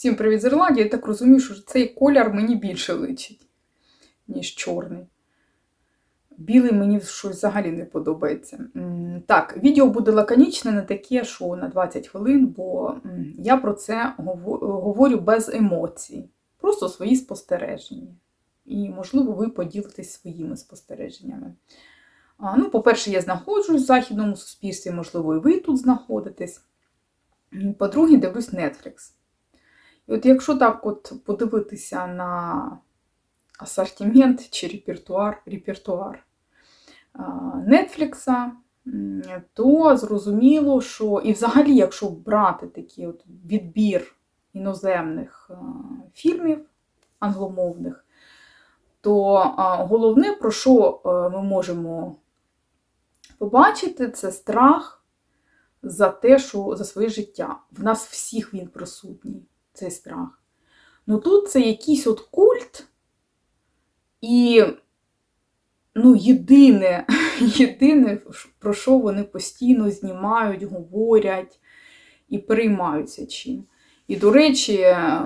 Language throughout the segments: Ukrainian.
Всім привіт з Ірландії. Я так розумію, що цей колір мені більше личить, ніж чорний. Білий мені щось взагалі не подобається. Так, відео буде лаконічне, не таке, що на 20 хвилин, бо я про це говорю без емоцій. Просто свої спостереження. І, можливо, ви поділитесь своїми спостереженнями. Ну, по-перше, я знаходжусь в західному суспільстві, можливо, і ви тут знаходитесь. По-друге, дивлюсь Netflix. От якщо так от подивитися на асортимент чи репертуар, репертуар Нетфлікса, то зрозуміло, що і взагалі, якщо брати такий от відбір іноземних фільмів англомовних, то головне, про що ми можемо побачити, це страх за те, що за своє життя. В нас всіх він присутній, цей страх. Ну тут це якийсь от культ, і ну, єдине, єдине, про що вони постійно знімають, говорять і переймаються чим. І, до речі, е,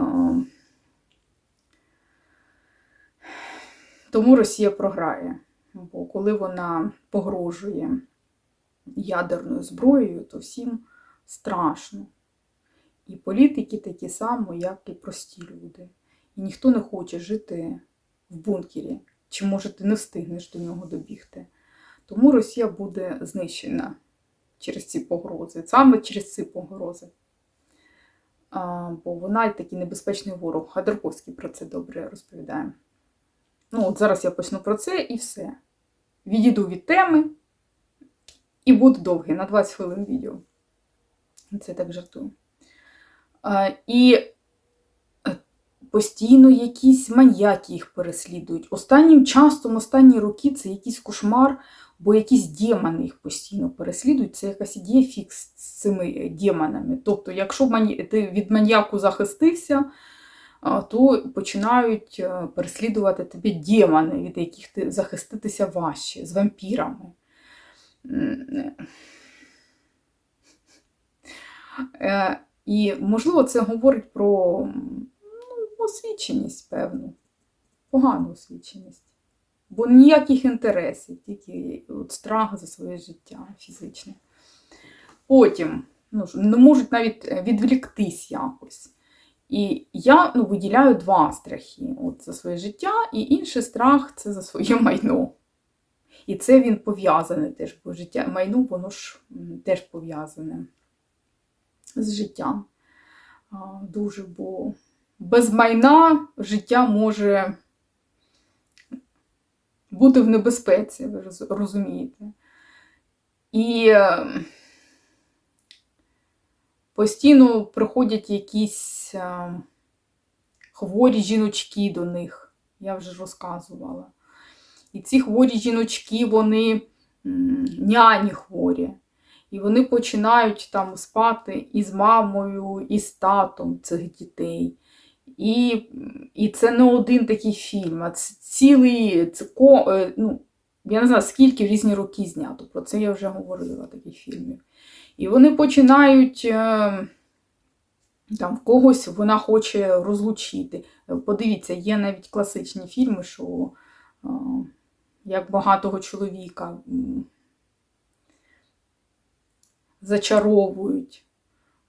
тому Росія програє. Бо коли вона погрожує ядерною зброєю, то всім страшно. І політики такі само, як і прості люди. І ніхто не хоче жити в бункері, чи може ти не встигнеш до нього добігти. Тому Росія буде знищена через ці погрози, саме через ці погрози. А, бо вона й такий небезпечний ворог. Ходорковський про це добре розповідає. Ну, от зараз я почну про це і все. Відійду від теми і буду довгий, на 20 хвилин відео. Це так жартую. І е, постійно якісь маньяки їх переслідують. Останнім часом, останні роки це якийсь кошмар, бо якісь демони їх постійно переслідують. Це якась ідея фікс з цими демонами. Тобто, якщо ти від маньяку захистився, то починають е, переслідувати тебе демони, від яких ти захиститися важче, з вампірами. І, можливо, це говорить про ну, освіченість, певну, погану освіченість. Бо ніяких інтересів, тільки от страх за своє життя фізичне. Потім ну, не можуть навіть е, відвліктись якось. І я ну, виділяю два страхи от, за своє життя, і інший страх це за своє майно. І це він пов'язаний теж, бо життя майно, воно ж теж пов'язане з життям. Дуже, бо без майна життя може бути в небезпеці, ви розумієте. І е, постійно приходять якісь е, хворі жіночки до них, я вже розказувала. І ці хворі жіночки, вони няні хворі. І вони починають там спати із мамою, і з татом цих дітей. І, і це не один такий фільм, а це цілий, це, е, ну, я не знаю, скільки в різні роки знято. Про це я вже говорила таких фільмів. І вони починають е, там в когось вона хоче розлучити. Подивіться, є навіть класичні фільми, що е, як багатого чоловіка зачаровують,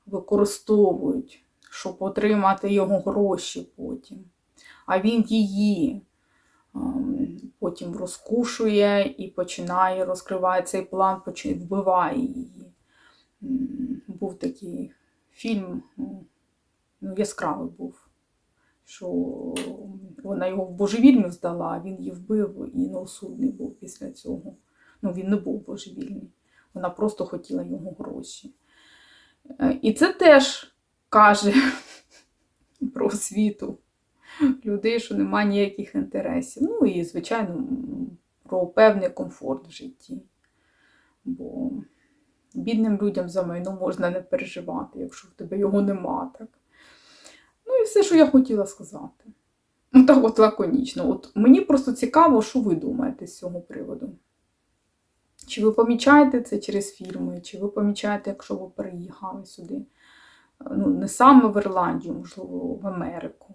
використовують, щоб отримати його гроші потім. А він її ем, потім розкушує і починає, розкриває цей план, вбиває її. Був такий фільм, ну, ну, яскравий був, що вона його в божевільню здала, а він її вбив і неосудний був після цього. Ну, він не був божевільний. Вона просто хотіла його гроші. Е, І це теж каже про освіту людей, що немає ніяких інтересів. Ну і, звичайно, про певний комфорт в житті. Бо бідним людям за майно можна не переживати, якщо в тебе його нема. Так? Ну і все, що я хотіла сказати. Ну, так от лаконічно. От мені просто цікаво, що ви думаєте з цього приводу. Чи ви помічаєте це через фільми, чи ви помічаєте, якщо ви переїхали сюди? ну, не саме в Ірландію, можливо, в Америку.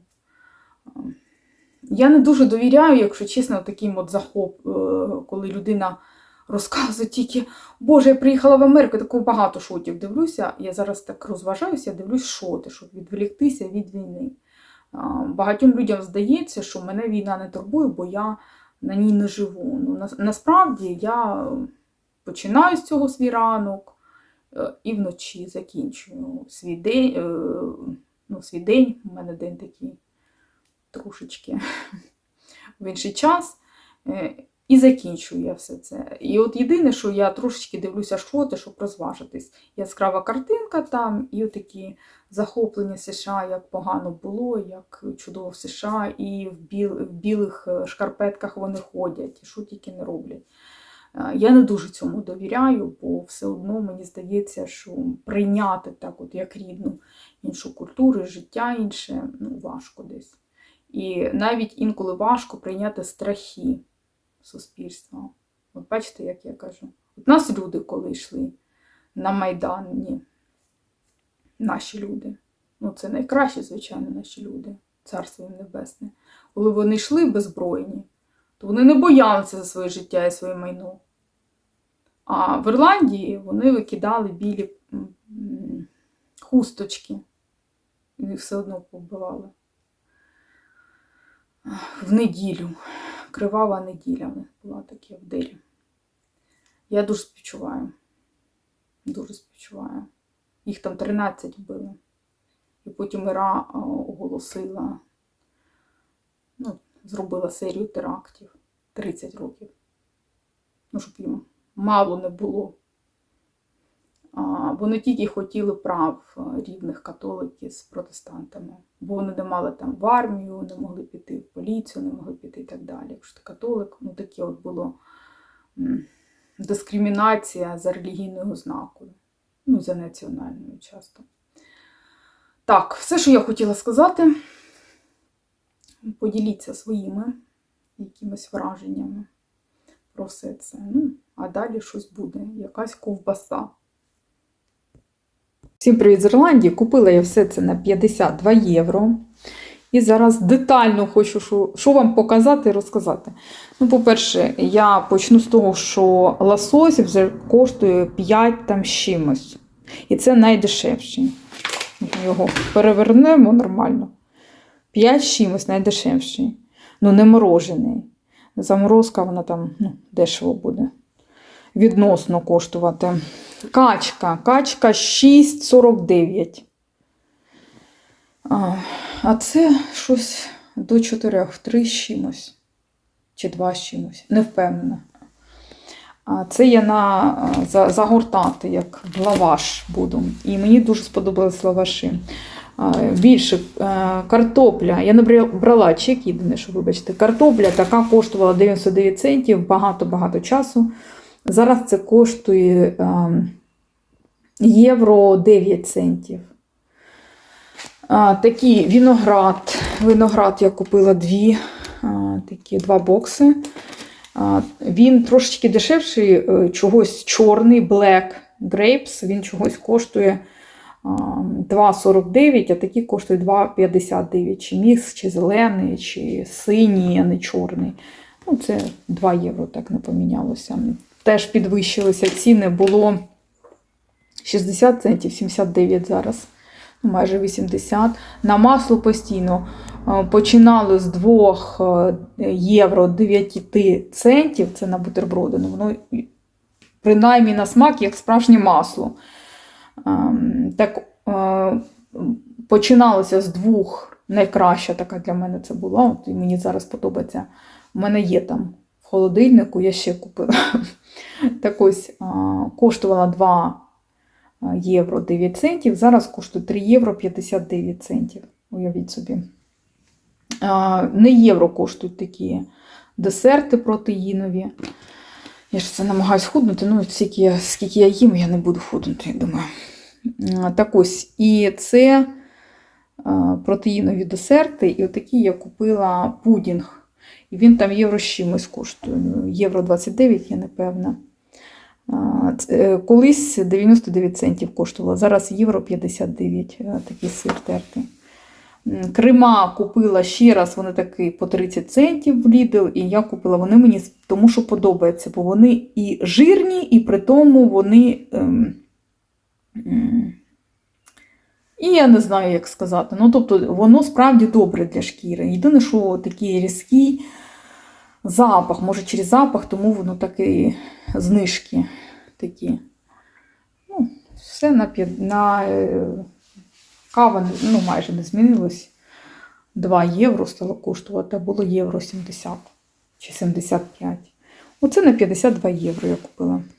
Е, Я не дуже довіряю, якщо чесно, таким от захоп, е, коли людина розказує тільки, Боже, я приїхала в Америку, таку багато шотів дивлюся. Я зараз так розважаюся, дивлюсь шоти, щоб відволіктися від війни. Багатьом людям здається, що мене війна не турбує, бо я на ній не живу. Ну, насправді я починаю з цього свій ранок е, і вночі закінчую свій день. е, Ну, свій день, у мене день такий трошечки в інший час. е, І закінчую я все це. І от єдине, що я трошечки дивлюся шоти, щоб розважитись. Яскрава картинка там, і такі захоплення США, як погано було, як чудово в США, і в, біл, в білих шкарпетках вони ходять, і що тільки не роблять. Е, Я не дуже цьому довіряю, бо все одно мені здається, що прийняти так, от як рідну іншу культуру, життя інше, ну, важко десь. І навіть інколи важко прийняти страхи суспільства. От бачите, як я кажу. От нас люди, коли йшли на Майдан, ні. Наші люди. Ну, це найкращі, звичайно, наші люди, царство небесне. Коли вони йшли беззбройні, то вони не боялися за своє життя і своє майно. А в Ірландії вони викидали білі хусточки. І їх все одно побивали. В неділю. Кривава неділя була таке в делі. Я дуже співчуваю. Дуже співчуваю. Їх там 13 вбили. І потім Іра оголосила, ну, зробила серію терактів 30 років. Ну, щоб їм мало не було. А, Вони тільки хотіли прав рівних католиків з протестантами, бо вони не мали там в армію, не могли піти в поліцію, не могли піти і так далі. Якщо ти католик, ну таке от було дискримінація за релігійною ознакою, ну, за національною часто. Так, все, що я хотіла сказати, поділіться своїми якимись враженнями про все це. Ну, а далі щось буде, якась ковбаса. Всім привіт з Ірландії. Купила я все це на 52 євро. І зараз детально хочу, що, вам показати і розказати. Ну, по-перше, я почну з того, що лосось вже коштує 5 там чимось. І це найдешевший. Його перевернемо нормально. 5 з чимось найдешевший. Ну, не морожений. Заморозка, вона там ну, дешево буде. Відносно коштувати. Качка. Качка 6,49. А, а це щось до 4, 3 з чимось. Чи 2 з чимось. Не впевнена. А це я на за, загортати, як лаваш буду. І мені дуже сподобались лаваші. Більше картопля. Я не брала чек, єдине, що вибачте, картопля така коштувала 99 центів багато-багато часу. Зараз це коштує євро 9 центів. Такий виноград. Виноград я купила дві, такі два бокси. Він трошечки дешевший, е, чогось чорний, black grapes, він чогось коштує 2,49, а такі коштує 2,59. Чи мікс, чи зелений, чи синій, а не чорний. Ну, це 2 євро, так не помінялося. Теж підвищилися ціни, було 60 центів, 79 зараз ну, майже 80. На масло постійно е, починали з 2 е, євро 9 центів, це на бутерброди. Ну, воно принаймні на смак, як справжнє масло. Ем, Так е, починалося з двох. Найкраща така для мене це була. От і мені зараз подобається. У мене є там в холодильнику, я ще купила. Так ось коштувала 2 євро 9 центів. Зараз коштує 3 євро 59 центів. Уявіть собі. Не євро коштують такі десерти протеїнові. Я ж це намагаюсь худнути, ну, скільки я, скільки я їм, я не буду худнути, я думаю. А, Так ось, і це протеїнові десерти, і отакі я купила пудінг. І він там євро з чимось коштує. ну, Євро 29, я не певна. Е, Колись 99 центів коштувало, зараз євро 59 е, такий сир тертий. Крима купила ще раз, вони такі по 30 центів в Lidl, і я купила. Вони мені тому що подобається, бо вони і жирні, і при тому вони. Ем, і я не знаю, як сказати. Ну, тобто, воно справді добре для шкіри. Єдине, що такий різкий запах, може через запах, тому воно такі знижки такі. Ну, все на, на е, кава ну, майже не змінилось. 2 євро стало коштувати, а було євро 70 чи 75. Оце на 52 євро я купила.